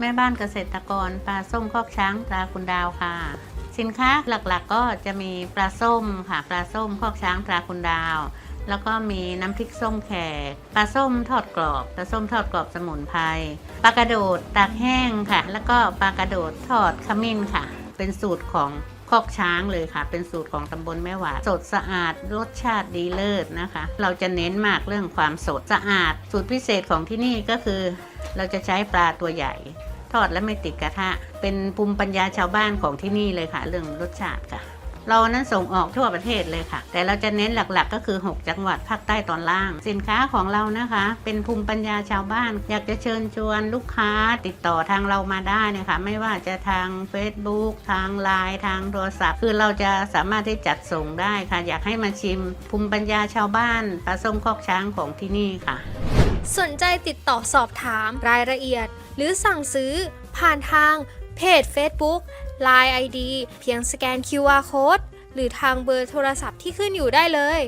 แม่บ้านเกษตรกรปลาส้มคอกช้างตราคุณดาวค่ะ สินค้าหลักๆก็จะมีปลาส้มค่ะปลาส้มคอกช้างตราคุณดาว แล้วก็มีน้ำพริกส้มแขกปลาส้มทอดกรอบปลาส้มทอดกรอบสมุนไพรปลากระโดดตากแห้งค่ะ แล้วก็ปลากระโดดทอดขมิ้นค่ะ เป็นสูตรของคอกช้างเลยค่ะ เป็นสูตรของตำบลแม่หวาดสดสะอาดรสชาติดีเลิศนะคะ เราจะเน้นมากเรื่องความสดสะอาด สูตรพิเศษของที่นี่ก็คือ เราจะใช้ปลาตัวใหญ่ ทอดและไม่ติดกระทะ เป็นภูมิปัญญาชาวบ้านของที่นี่เลยค่ะ เรื่องรสชาติค่ะ เรานั้นส่งออกทั่วประเทศเลยค่ะ แต่เราจะเน้นหลักๆ ก็คือ 6 จังหวัดภาคใต้ตอนล่าง สินค้าของเรานะคะ เป็นภูมิปัญญาชาวบ้าน อยากจะเชิญชวนลูกค้าติดต่อทางเรามาได้นะคะ ไม่ว่าจะทาง Facebook ทางไลน์ทางโทรศัพท์ คือเราจะสามารถที่จัดส่งได้ค่ะ อยากให้มาชิม ภูมิปัญญาชาวบ้านปลาส้มคอกช้างของที่นี่ค่ะ สนใจติดต่อสอบถามรายละเอียด หรือสั่งซื้อผ่านทางเพจ Facebook Line ID เพียงสแกน QR Code หรือทางเบอร์โทรศัพท์ที่ขึ้นอยู่ได้เลย